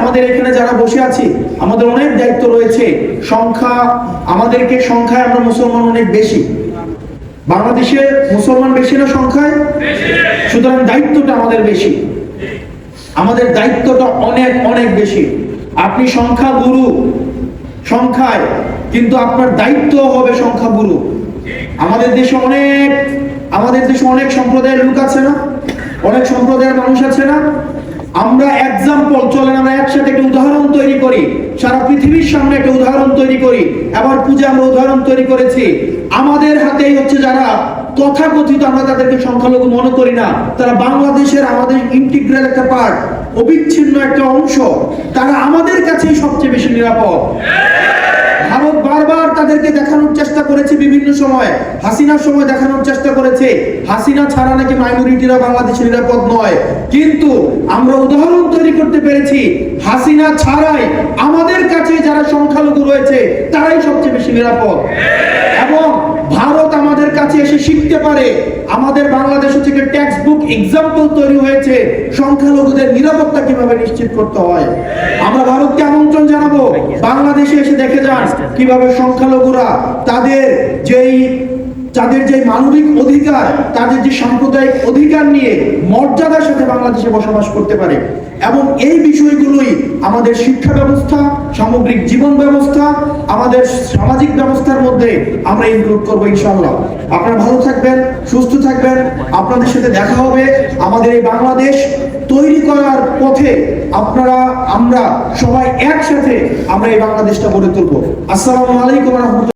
আমাদের এখানে যারা বসে আছি, আমাদের অনেক দায়িত্ব রয়েছে। সংখ্যা, আমাদেরকে সংখ্যায় আমরা মুসলমান অনেক বেশি। বাংলাদেশে মুসলমান বেশি না সংখ্যায়? সুতরাং দায়িত্বটা আমাদের বেশি। আমাদের দায়িত্বটা অনেক অনেক বেশি। আপনি সংখ্যা গুরু, সংখ্যায়, কিন্তু আপনার দায়িত্ব হবে সংখ্যা গুরু। আমাদের দেশে অনেক, আমাদের দেশে অনেক সম্প্রদায়ের লোক আছে না? অনেক সম্প্রদায়ের মানুষ আছে না? আমরা এক্সাম্পল চলেন আমরা একসাথে একটা উদাহরণ তৈরি করি। সারা পৃথিবীর সামনে একটা উদাহরণ তৈরি করি। এবার পূজা আমরা উদাহরণ তৈরি করেছি। আমাদের হাতেই হচ্ছে যারা তথাকথিত আমরা তাদেরকে সংখ্যালঘু মনে করি না, তারা বাংলাদেশের আমাদের ইন্টিগ্রাল একটা পার্ট অবিচ্ছিন্ন একটা অংশ। তারা আমাদের কাছেই সবচেয়ে বেশি নিরাপদ ভারত বারবার তাদেরকে দেখানোর চেষ্টা করেছে বিভিন্ন সময়। হাসিনার সময় দেখানোর চেষ্টা করেছে। হাসিনা ছাড়া নাকি মাইনরিটিরা বাংলাদেশে নিরাপদ নয়। কিন্তু আমরা উদাহরণ তৈরি করতে পেরেছি, হাসিনা ছাড়াই আমাদের কাছে যারা সংখ্যালঘু রয়েছে, তারাই সবচেয়ে বেশি নিরাপদ। এবং ভারত আমাদের কাছে এসে শিখতে পারে, আমাদের বাংলাদেশ থেকে টেক্সট বুক এক্সাম্পল তৈরি হয়েছে, সংখ্যালঘুদের নিরাপত্তা কীভাবে নিশ্চিত করতে হয়। আমরা ভারতকে জানাব বাংলাদেশে এসে দেখে যান কীভাবে সংখ্যালঘুরা তাদের যেই তাদের যে মানবিক অধিকার তাদের যে সাম্প্রদায়িক অধিকার নিয়ে মর্যাদার সাথে বাংলাদেশে বসবাস করতে পারে। এবং এই বিষয়গুলোই আমাদের শিক্ষা ব্যবস্থা সামগ্রিক জীবন ব্যবস্থা আমাদের সামাজিক ব্যবস্থার মধ্যে আমরা ইনক্লুড করব ইনশাল্লাহ আপনারা ভালো থাকবেন সুস্থ থাকবেন। আপনাদের সাথে দেখা হবে আমাদের এই বাংলাদেশ তৈরি করার পথে আপনারা, আমরা সবাই একসাথে আমরা এই বাংলাদেশটা গড়ে তুলবো। আসসালামু আলাইকুম রহমতুল্লাহ।